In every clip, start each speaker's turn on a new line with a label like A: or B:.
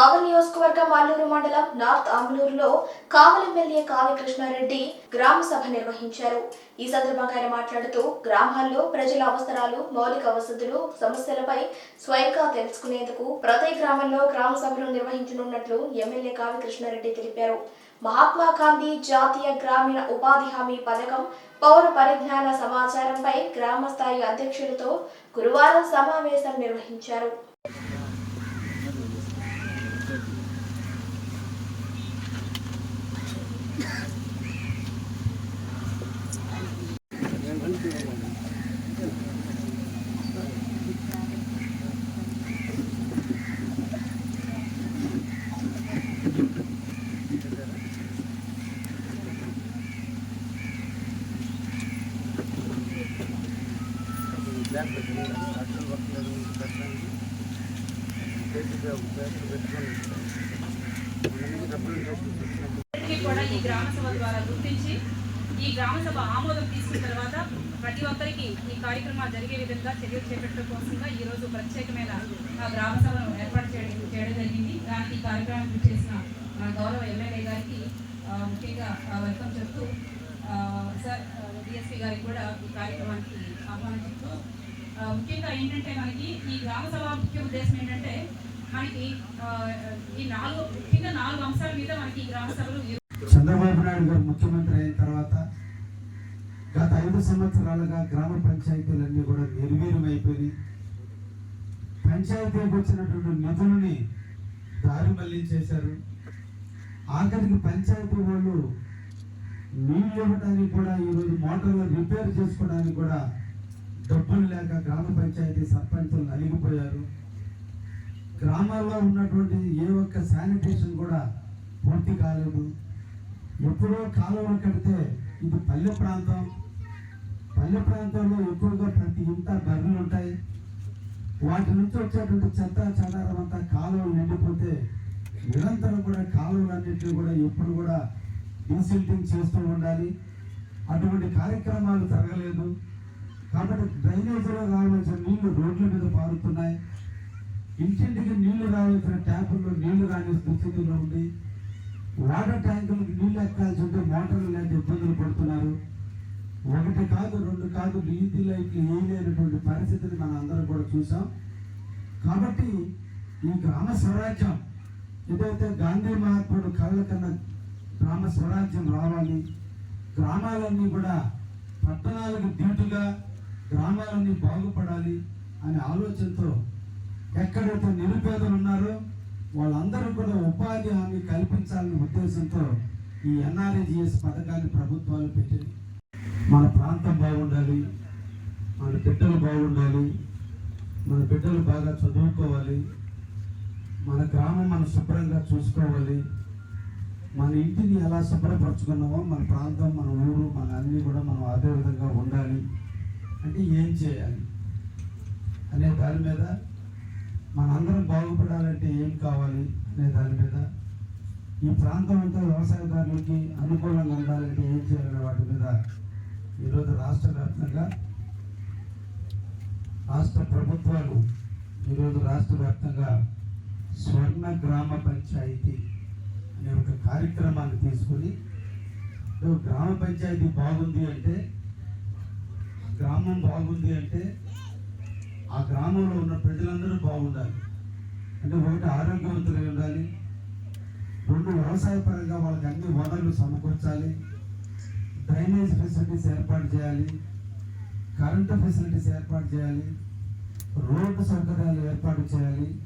A: కావలి నియోజకవర్గం అల్లూరు మండలం నార్త్ ఆంబలూరులో కావలి ఎమ్మెల్యే కావి కృష్ణారెడ్డి గ్రామ సభ నిర్వహించారు. ఈ సందర్భంగా ఆయన మాట్లాడుతూ గ్రామాల్లో ప్రజల అవసరాలు మౌలిక వసతులు సమస్యలపై స్వయంగా తెలుసుకునేందుకు ప్రతి గ్రామంలో గ్రామ సభలు నిర్వహించనున్నట్లు ఎమ్మెల్యే కావి కృష్ణారెడ్డి తెలిపారు. మహాత్మా గాంధీ జాతీయ గ్రామీణ ఉపాధి హామీ పథకం పౌర పరిజ్ఞాన సమాచారంపై గ్రామ స్థాయి అధ్యక్షులతో గురువారం సమావేశం నిర్వహించారు.
B: కూడా ఈ గ్రామ సభ ద్వారా గుర్తించి ఈ గ్రామ సభ ఆమోదం తీసుకున్న తర్వాత ప్రతి ఒక్కరికి ఈ కార్యక్రమాలు జరిగే విధంగా చర్యలు చేపట్టడం కోసంగా ఈ రోజు ప్రత్యేకమైన ఆ గ్రామ సభను ఏర్పాటు చేయడం చేయడం జరిగింది. దానికి ఈ కార్యక్రమం చేసిన మన గౌరవ ఎమ్మెల్యే గారికి ముఖ్యంగా వెల్కమ్ చెప్తూ సార్ డిఎస్పీ గారికి కూడా ఈ కార్యక్రమానికి ఆహ్వానం చెప్తూ ముఖ్యంగా ఏంటంటే మనకి ఈ గ్రామ సభ ముఖ్య ఉద్దేశం ఏంటంటే మనకి ఈ నాలుగు ముఖ్యంగా నాలుగు అంశాల మీద మనకి ఈ గ్రామ సభలు
C: చంద్రబాబు నాయుడు గారు ముఖ్యమంత్రి అయిన తర్వాత గత ఐదు సంవత్సరాలుగా గ్రామ పంచాయతీలన్నీ కూడా నిర్వీర్యమైపోయి పంచాయతీకి వచ్చినటువంటి నిధులని దారి మళ్ళించేశారు. ఆఖరికి పంచాయతీ వాళ్ళు నీళ్ళు ఇవ్వడానికి కూడా ఈరోజు మోటార్లు రిపేర్ చేసుకోవడానికి కూడా డబ్బులు లేక గ్రామ పంచాయతీ సర్పంచులు నలిగిపోయారు. గ్రామాల్లో ఉన్నటువంటి ఏ ఒక్క శానిటేషన్ కూడా పూర్తి కాలేదు. ఎప్పుడో కాలువలు కడితే ఇది పల్లె ప్రాంతం. పల్లె ప్రాంతంలో ఎక్కువగా ప్రతి ఇంట బర్రెలు ఉంటాయి. వాటి నుంచి వచ్చేటువంటి చెత్త చెదారం అంతా కాలువలు నిండిపోతే నిరంతరం కూడా కాలువలన్నింటినీ కూడా ఎప్పుడు కూడా ఇన్సిల్టింగ్ చేస్తూ ఉండాలి. అటువంటి కార్యక్రమాలు జరగలేదు. కాబట్టి డ్రైనేజీలో రావాల్సిన నీళ్ళు రోడ్ల మీద పారుతున్నాయి. ఇంటింటికి నీళ్ళు రావాల్సిన ట్యాపుల్లో నీళ్ళు రాని స్థితిలో ఉంది. వాటర్ ట్యాంకులకు నీళ్ళు ఎక్కాల్సి ఉంటే మోటార్లు లేక ఇబ్బందులు పడుతున్నారు. ఒకటి కాదు రెండు కాదు వీధి లైట్లు వేయలేనటువంటి పరిస్థితిని మనం అందరం కూడా చూసాం. కాబట్టి ఈ గ్రామ స్వరాజ్యం ఏదైతే గాంధీ మహాత్ముడు కళ్ళ కన్నా గ్రామ స్వరాజ్యం రావాలి గ్రామాలన్నీ కూడా పట్టణాలకు దీటుగా గ్రామాలన్నీ బాగుపడాలి అనే ఆలోచనతో ఎక్కడైతే నిరుపేదలు ఉన్నారో వాళ్ళందరూ కూడా ఉపాధి హామీ కల్పించాలనే ఉద్దేశంతో ఈ ఎన్ఆర్ఏజిఎస్ పథకాన్ని ప్రభుత్వాలు పెట్టింది. మన ప్రాంతం బాగుండాలి మన బిడ్డలు బాగుండాలి మన బిడ్డలు బాగా చదువుకోవాలి మన గ్రామం మనం శుభ్రంగా చూసుకోవాలి మన ఇంటిని ఎలా శుభ్రపరచుకున్నామో మన ప్రాంతం మన ఊరు మన అన్నీ కూడా మనం అదే విధంగా ఉండాలి. అంటే ఏం చేయాలి అనే దాని మీద మనందరం బాగుపడాలంటే ఏం కావాలి అనే దాని మీద ఈ ప్రాంతం అంతా వ్యవసాయదారులకి అనుకూలంగా ఉండాలంటే ఏం చేయాలనే వాటి మీద ఈరోజు రాష్ట్ర వ్యాప్తంగా రాష్ట్ర ప్రభుత్వాలు ఈరోజు రాష్ట్ర వ్యాప్తంగా స్వర్ణ గ్రామ పంచాయతీ అనే ఒక కార్యక్రమాన్ని తీసుకుని ఇప్పుడు గ్రామ పంచాయతీ బాగుంది అంటే గ్రామం బాగుంది అంటే ఆ గ్రామంలో ఉన్న ప్రజలందరూ బాగుండాలి. అంటే ఒకటి ఆరోగ్యవంతులై ఉండాలి. రెండు వ్యవసాయపరంగా వాళ్ళకి అన్ని వనరులు సమకూర్చాలి. డ్రైనేజ్ ఫెసిలిటీస్ ఏర్పాటు చేయాలి. కరెంటు ఫెసిలిటీస్ ఏర్పాటు చేయాలి. రోడ్డు సౌకర్యాలు ఏర్పాటు చేయాలి.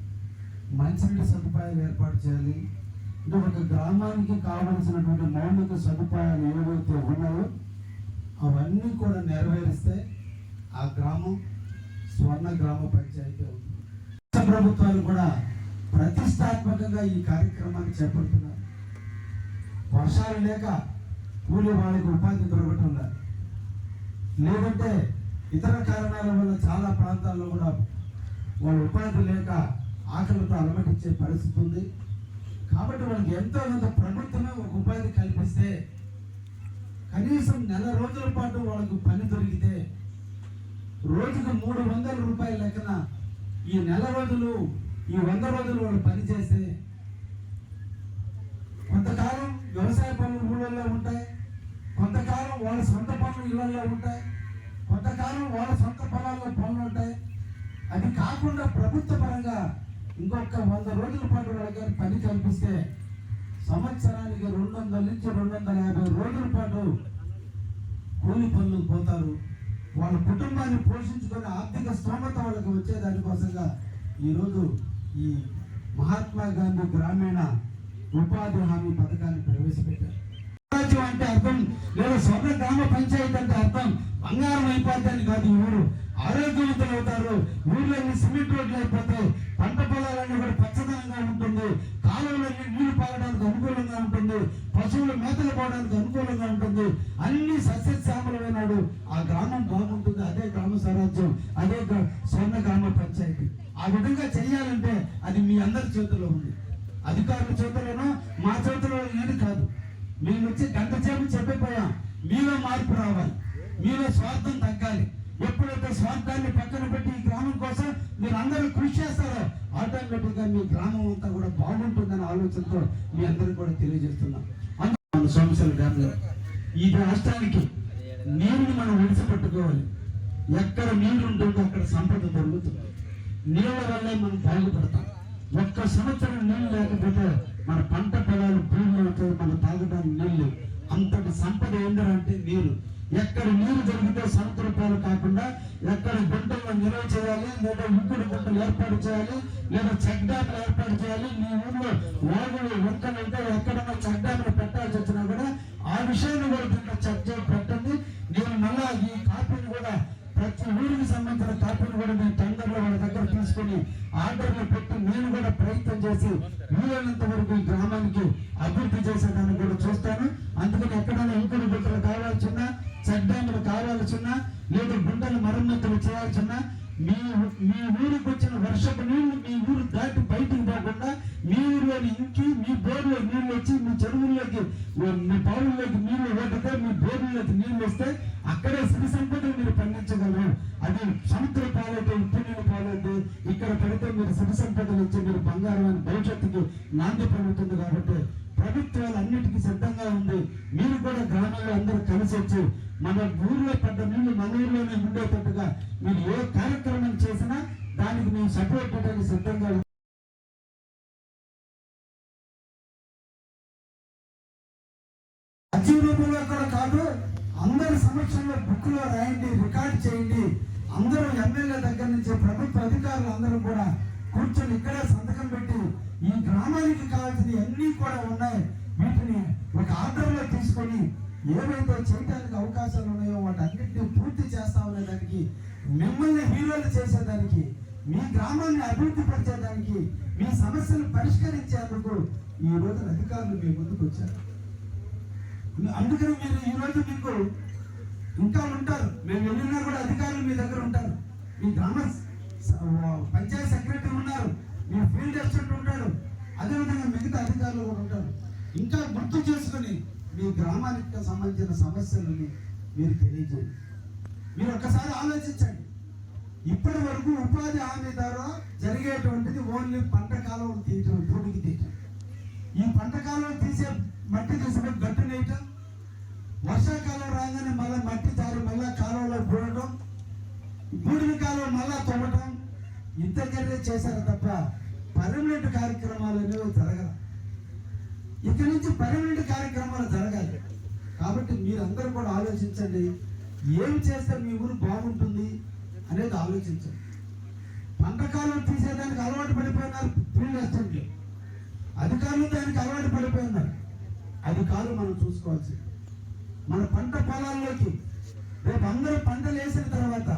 C: మంచినీటి సదుపాయాలు ఏర్పాటు చేయాలి. అంటే ఒక గ్రామానికి కావలసినటువంటి మౌలిక సదుపాయాలు ఏవైతే ఉన్నాయో అవన్నీ కూడా నెరవేరిస్తే ఆ గ్రామం స్వర్ణ గ్రామ పంచాయతీ అవుతుంది రాష్ట్ర ప్రభుత్వాలు కూడా ప్రతిష్టాత్మకంగా ఈ కార్యక్రమాన్ని చేపడుతున్నారు. వర్షాలు లేక కూలి వాళ్ళకి ఉపాధి దొరకటం లేదు లేదంటే ఇతర కారణాల వల్ల చాలా ప్రాంతాల్లో కూడా వాళ్ళు ఉపాధి లేక ఆకలితో అలమటించే పరిస్థితి ఉంది. కాబట్టి వాళ్ళకి ఎంతో కొంత ప్రభుత్వమే ఒక ఉపాధి కల్పిస్తే కనీసం నెల రోజుల పాటు వాళ్ళకు పని దొరికితే రోజుకు మూడు వందల రూపాయల లెక్కన ఈ నెల రోజులు ఈ వంద రోజులు వాళ్ళు పని చేస్తే కొంతకాలం వ్యవసాయ పనులు ఊళ్ళల్లో ఉంటాయి కొంతకాలం వాళ్ళ సొంత పనులు ఇళ్ళలో ఉంటాయి కొంతకాలం వాళ్ళ సొంత పొలాల్లో పనులు ఉంటాయి. అది కాకుండా ప్రభుత్వ పరంగా ఇంకొక వంద రోజుల పాటు వాళ్ళకి పని కల్పిస్తే సంవత్సరానికి రెండు వందల నుంచి రెండు వందల యాభై రోజుల పాటు కూలి పనులు పోతారు. వాళ్ళ కుటుంబాన్ని పోషించుకొని ఆర్థిక స్తోమత వాళ్ళకి వచ్చే దానికోసంగా ఈరోజు ఈ మహాత్మా గాంధీ గ్రామీణ ఉపాధి హామీ పథకాన్ని ప్రవేశపెట్టారు. అంటే అర్థం లేదా స్వర్ణ గ్రామ పంచాయతీ అంటే అర్థం బంగారం అయిపోద్దని కాదు ఈ ఊరు. ఆరోగ్యవంతులు అవుతారు. ఊర్లన్నీ సిమెంట్ రోడ్లు అయిపోతాయి. పంట పొలాలన్నీ కూడా పచ్చదనంగా ఉంటుంది. కాలువలన్నీ నీళ్ళు పారడానికి అనుకూలంగా ఉంటుంది. పశువులు మేతలు పోవడానికి అనుకూలంగా ఉంటుంది. అన్ని సస్యశ్యామలమైనాడు ఆ గ్రామం బాగుంటుంది. అదే గ్రామ స్వరాజ్యం అదే స్వర్ణ గ్రామ పంచాయతీ. ఆ విధంగా చేయాలంటే అది మీ అందరి చేతిలో ఉంది. అధికారుల చేతిలోనో మా చేతిలో ఏది కాదు. మేము వచ్చి గంట చేపు చెప్పిపోయాం. మీలో మార్పు రావాలి. మీలో స్వార్థం తగ్గాలి. ఎప్పుడైతే స్వార్థాన్ని పక్కన పెట్టి ఈ గ్రామం కోసం మీరు అందరూ కృషి చేస్తారో ఆటోమేటిక్గా మీ గ్రామం అంతా కూడా బాగుంటుందనే ఆలోచనతో మీ అందరికి కూడా తెలియజేస్తున్నాం. అందుకు గారు ఈ రాష్ట్రానికి నీరుని మనం విడిచిపెట్టుకోవాలి. ఎక్కడ నీరు ఉంటుందో అక్కడ సంపద దొరుకుతుంది. నీళ్ళ వల్లే మనం బాగుపడతాం. ఒక్క సంవత్సరం నీళ్ళు లేకపోతే మన పంట పొలాలు భూములు అవుతాయి మన తాగడానికి నీళ్ళు అంతటి సంపద ఏంటంటే నీరు. ఎక్కడ నీరు దొరికితే సంపద ఏర్పాటు చేయాలి. లేదా చెక్ డ్యాములు ఏర్పాటు చేయాలి. మీ ఊళ్ళో వాగులు వంకలు ఉంటే ఎక్కడన్నా చెక్ డ్యాములు పెట్టాల్సి వచ్చినా కూడా ఆ విషయాన్ని కూడా దీంట్లో చెక్ పెట్టండి నేను మళ్ళా ఈ కాపీని కూడా ప్రతి ఊరికి సంబంధించిన కాపీని కూడా నేను టెండర్లో వాళ్ళ దగ్గర తీసుకుని ఆర్డర్లు పెట్టి నేను కూడా ప్రయత్నం చేసి వీలైనంత వరకు ఈ గ్రామానికి అభివృద్ధి చేసేదాన్ని కూడా చూస్తాను. అందుకని ఎక్కడైనా ఇంకుడు గుట్టలు కావాల్సిన చెడ్డాములు కావాల్సిన లేదా గుంటలు మరమ్మతులు చేయాల్సిన మీ మీ ఊరికి వచ్చిన వర్షపు నీళ్ళు మీ ఊరు దాటి బయటికి పోకుండా మీ ఊరిలోని ఇంకి మీ బోర్లో నీళ్ళు వచ్చి మీ చెరువుల్లోకి మీ బావుల్లోకి నీళ్ళు ఓటితే మీ బోర్లలోకి నీళ్ళు వస్తే అక్కడే సిరి సంపద మీరు పండించగలరు. అది సముద్ర పాలైతే ఉప్పు పాలైతే ఇక్కడ పెడితే మీరు సిరి సంపదలు వచ్చి మీరు బంగారం అని భవిష్యత్తుకి నాంది పలుకుతుంది కాబట్టి ప్రభుత్వాలు అన్నిటికీ సిద్ధంగా ఉంది. మీరు కూడా గ్రామాల్లో అందరూ కలిసి వచ్చి మన ఊర్లో పడ్డ నీళ్ళు మన ఊర్లోనే ఉండేటట్టుగా మీరు ఏ కార్యక్రమం చేసినా దానికి మేము సపోర్ట్ చేయడానికి సిద్ధంగా ఉన్నాం. రూపంలో కూడా కాదు అందరి సమక్షంలో బుక్లో రాయండి రికార్డ్ చేయండి అందరూ ఎమ్మెల్యే దగ్గర నుంచి ప్రభుత్వ అధికారులు అందరూ కూడా కూర్చొని ఇక్కడే సంతకం పెట్టి ఈ గ్రామానికి కావాల్సిన అన్నీ కూడా ఉన్నాయి వీటిని ఒక ఆర్డర్లో తీసుకొని ఏవైతే చేయడానికి అవకాశాలు ఉన్నాయో వాటన్నిటిని పూర్తి చేస్తామనే దానికి మిమ్మల్ని హీరోలు చేసేదానికి మీ గ్రామాన్ని అభివృద్ధి పరిచేదానికి మీ సమస్యలు పరిష్కరించేందుకు ఈ రోజు అధికారులు మీ ముందుకు వచ్చారు. అందుకని మీరు ఈ రోజు మీకు ఇంకా ఉంటారు. మేము వెళ్ళినా కూడా అధికారులు మీ దగ్గర ఉంటారు. మీ గ్రామ పంచాయత్ సెక్రటరీ ఉన్నారు. మీ ఫీల్డ్ అసిస్టెంట్ ఉంటాడు. అదేవిధంగా మిగతా అధికారులు కూడా ఉంటారు. ఇంకా గుర్తు చేసుకొని మీ గ్రామానికి సంబంధించిన సమస్యలని మీరు తెలియజేయండి. మీరు ఒక్కసారి ఆలోచించండి. ఇప్పటి వరకు ఉపాధి హామీ ద్వారా జరిగేటువంటిది ఓన్లీ పంట కాలువలు తీయటం భూమికి తీయటం. ఈ పంట కాలువలు తీసే మట్టి తీసుకుని గట్టు నేయటం వర్షాకాలం రాగానే మళ్ళీ మట్టి జారి మళ్ళీ కాలువలో పూడటం బూడిద కాలువ మళ్ళా తవ్వటం ఇంతకంటే చేశారు తప్ప పర్మనెంట్ కార్యక్రమాలు అనేవి జరగదు ఇక్కడి నుంచి పర్మనెంట్ కార్యక్రమాలు జరగాలి. కాబట్టి మీరందరూ కూడా ఆలోచించండి. ఏం చేస్తే మీ ఊరు బాగుంటుంది అనేది ఆలోచించండి. పంట కాలం తీసేదానికి అలవాటు పడిపోయినారు ఫీల్డ్ అసెంబ్లీ అధికారులు దానికి అలవాటు పడిపోయినారు అది మనం చూసుకోవాల్సింది. మన పంట పొలాల్లోకి రేపు అందరూ పంటలు వేసిన తర్వాత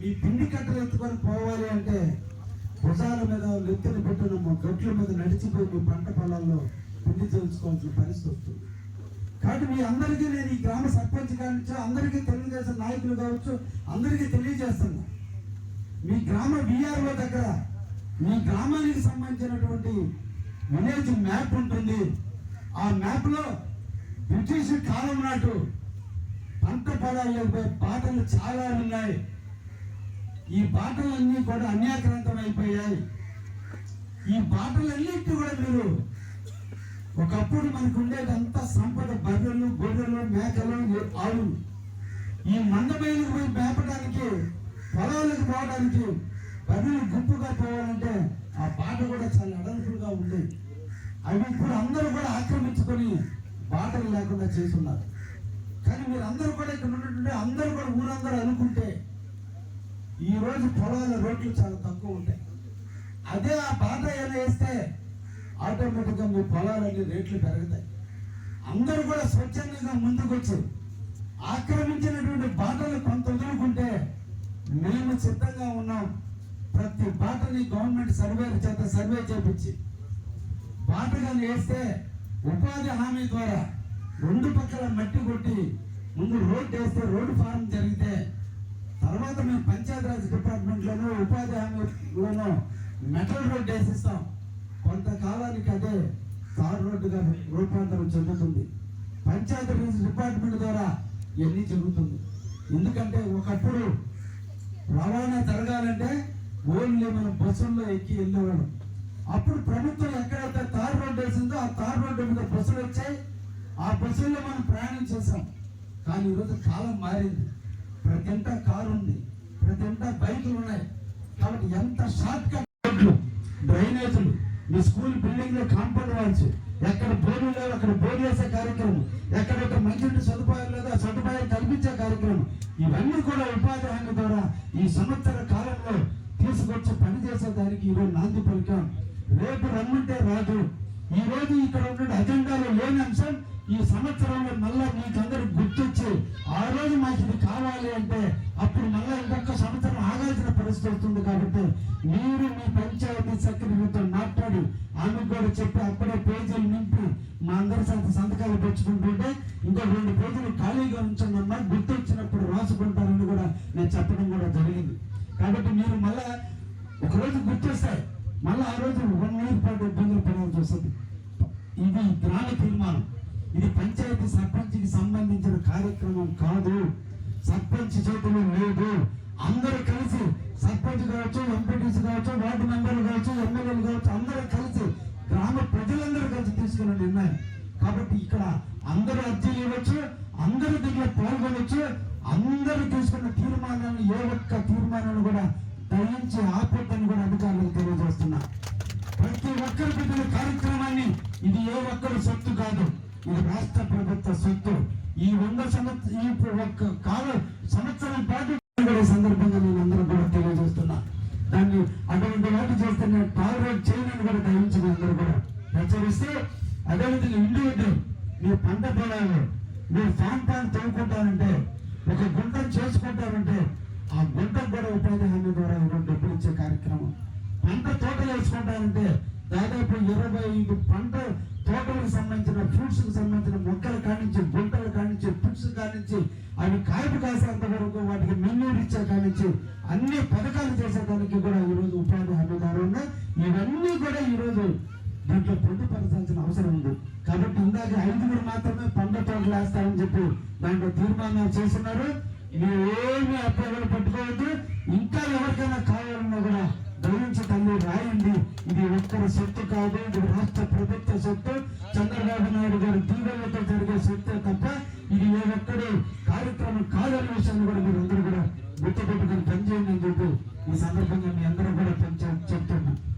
C: మీ పిండి కట్టలు ఎత్తుకొని పోవాలి అంటే భుజాల మీద లెక్కలు పెట్టిన గట్ల మీద నడిచిపోయి మీ పంట పొలాల్లో పిండి తెలుసుకోవాల్సిన పరిస్థితి వస్తుంది. కాబట్టి మీ అందరికీ నేను ఈ గ్రామ సర్పంచ్ కావచ్చు అందరికీ తెలుగుదేశం నాయకులు కావచ్చు అందరికీ తెలియజేస్తున్నా. మీ గ్రామ బీఆర్ఓ దగ్గర మీ గ్రామానికి సంబంధించినటువంటి విలేజ్ మ్యాప్ ఉంటుంది. ఆ మ్యాప్లో బ్రిటిష్ కాలం నాటు పంట పొలాల్లో బాటలు చాలా ఉన్నాయి. ఈ బాటలన్నీ కూడా అన్యాక్రాంతం అయిపోయాయి ఈ బాటలన్నింటినీ కూడా మీరు ఒకప్పుడు మనకు ఉండేదంతా సంపద బర్రెలు గొర్రెలు మేకలు ఆవులు. ఈ మందమైలకు పోయి మేపడానికి పొలాలకు పోవడానికి బర్రెలు గుంపుగా పోవాలంటే ఆ బాట కూడా చాలా అడల్పుగా ఉంది. అవి ఇప్పుడు అందరూ కూడా ఆక్రమించుకొని బాటలు లేకుండా చేస్తున్నారు. కానీ మీరు అందరూ కూడా ఇక్కడ ఉన్నటువంటి అందరూ కూడా ఊరందరూ అనుకుంటే ఈరోజు పొలాల రోడ్లు చాలా తక్కువ ఉంటాయి. అదే ఆ బాట ఏమైనా వేస్తే ఆటోమేటిక్గా మీ పొలాలన్నీ రేట్లు పెరుగుతాయి. అందరూ కూడా స్వచ్ఛందంగా ముందుకొచ్చి ఆక్రమించినటువంటి బాటలు కొంత వదులుకుంటే మేము సిద్ధంగా ఉన్నాం. ప్రతి బాటని గవర్నమెంట్ సర్వే చేత సర్వే చేపించి బాటగా వేస్తే ఉపాధి హామీ ద్వారా రెండు పక్కల మట్టి కొట్టి ముందు రోడ్డు వేస్తే రోడ్డు ఫారం జరిగితే తర్వాత మేము పంచాయతీరాజ్ డిపార్ట్మెంట్లోనూ ఉపాధి హామీలోనూ మెటల్ రోడ్డు వేసిస్తాం. కొంతకాలానికి అదే తార్ రోడ్డుగా రూపాంతరం చెందుతుంది. పంచాయతీరాజ్ డిపార్ట్మెంట్ ద్వారా ఇవన్నీ జరుగుతుంది. ఎందుకంటే ఒకప్పుడు రవాణా జరగాలంటే ఓన్లీ మనం బస్సుల్లో ఎక్కి వెళ్ళేవాడు అప్పుడు ప్రభుత్వం ఎక్కడైతే తార్ రోడ్డు వేసిందో ఆ తార్ రోడ్డు మీద బస్సులు వచ్చాయి. ఆ బస్సుల్లో మనం ప్రయాణం చేసాం కానీ ఈరోజు కాలం మారింది. ప్రతి ఇంట కారు ఉంది. ప్రతి ఇంట బైకులు ఉన్నాయి. కాబట్టి ఎంత షార్ట్ కట్ రోడ్లు డ్రైనేజీలు మీ స్కూల్ బిల్డింగ్లో కాంపౌండ్ వాల్స్. ఎక్కడ బోర్డు లేవు అక్కడ బోర్డు వేసే కార్యక్రమం. ఎక్కడైతే మంచి సదుపాయం లేదో ఆ సదుపాయం కల్పించే కార్యక్రమం. ఇవన్నీ కూడా ఉపాధి హామీ ద్వారా ఈ సంవత్సర కాలంలో తీసుకొచ్చి పనిచేసే దానికి ఈరోజు నాంది పలికాం. రేపు రమ్మంటే రాదు. ఈ రోజు ఇక్కడ ఉన్న అజెండాలో లేని అంశం ఈ సంవత్సరంలో మళ్ళా మీకందరూ గుర్తొచ్చి ఆ రోజు మాకు ఇది కావాలి అంటే అప్పుడు మళ్ళా ఇంకొక సంవత్సరం ఆగాల్సిన పరిస్థితి వస్తుంది కాబట్టి మీరు మీ పంచాయతీ సెక్రటరీతో మాట్లాడి ఆమెకు కూడా చెప్పి అప్పుడే పేజీలు నింపి మా అందరి సంత సంతకాలు పెంచుకుంటుంటే ఇంకో రెండు పేజీలు ఖాళీగా ఉంచండమ్మా గుర్తొచ్చినప్పుడు రాసుకుంటారని కూడా నేను చెప్పడం కూడా జరిగింది. కాబట్టి మీరు మళ్ళా ఒకరోజు గుర్తొస్తాయి. మళ్ళీ ఆ రోజు వన్ వీక్ పాటు వస్తుంది. ఇది గ్రామ తీర్మానం. ఇది పంచాయతీ సర్పంచ్కి సంబంధించిన కార్యక్రమం కాదు. సర్పంచ్ చేతిలో లేదు. అందరూ కలిసి సర్పంచ్ కావచ్చు ఎంపీటీసీ కావచ్చు వార్డు మెంబర్లు కావచ్చు ఎమ్మెల్యేలు కావచ్చు అందరూ కలిసి గ్రామ ప్రజలందరూ కలిసి తీసుకున్న నిర్ణయం. కాబట్టి ఇక్కడ అందరూ అర్జీలు ఇవ్వచ్చు అందరూ దీంట్లో పాల్గొనవచ్చు. అందరూ తీసుకున్న తీర్మానాన్ని ఏ ఒక్క తీర్మానాన్ని కూడా దయించి ఆపొద్దని కూడా అధికారులకు తెలియజేస్తున్నారు ప్రతి ఒక్కరు పెట్టిన కార్యక్రమాన్ని. ఇది ఏ ఒక్కరి సొత్తు కాదు ఇది రాష్ట్ర ప్రభుత్వ సొత్తు. ఈ వంద సంవత్సరం ఈ ఒక్క కాలం సంవత్సరం పాటు కూడా సందర్భంగా నేను అందరూ కూడా తెలియజేస్తున్నా. దాన్ని అటువంటి వాటి చేస్తే నేను టాలరేట్ చేయనని కూడా దయించిన అందరూ కూడా. హెచ్చరిస్తే అదేవిధంగా ఇండివిజువల్ మీ పంట పొలాలు మీరు ఫ్యాన్ ప్యాన్ తవ్వుకుంటారంటే ఒక గుంటను చేసుకుంటారంటే ఆ గుంటకు కూడా ఉపాధి హామీ ద్వారా ఈరోజు డబ్బులు ఇచ్చే కార్యక్రమం. పంట తోటలు వేసుకుంటారంటే దాదాపు ఇరవై ఐదు పంట తోటలకు సంబంధించిన ఫ్రూట్స్కి సంబంధించిన మొక్కలు కానించి గుంటలు కానించి ఫ్రూట్స్ కానించి అవి కాయపు కాసేంత వరకు వాటికి మెన్యూర్ ఇచ్చే కానించి అన్ని పథకాలు చేసేదానికి కూడా ఈరోజు ఉపాధి హామీ ద్వారా ఇవన్నీ కూడా ఈరోజు దీంట్లో పొందుపరచాల్సిన అవసరం ఉంది. కాబట్టి ఇందాక ఐదుగురు మాత్రమే పంట తోటలు వేస్తారని చెప్పి దాంట్లో తీర్మానాలు చేస్తున్నారు. మీరు ఏమి అభ్యర్థులు పట్టుకోవద్దు. ఇంకా ఎవరికైనా కావాలన్నా కూడా దయించి తల్లి రాయండి. ఇది ఒక్కరి సొత్తు కాదు ఇది రాష్ట్ర ప్రభుత్వ సొత్తు. చంద్రబాబు నాయుడు గారి దీవెనలతో జరిగే సొత్తే తప్ప ఇది ఏ ఒక్కడి కార్యక్రమం కాదనే విషయాన్ని కూడా మీరు అందరూ కూడా గుర్తుపెట్టుకుని పనిచేయండి అని చెప్పి ఈ సందర్భంగా మీ అందరూ కూడా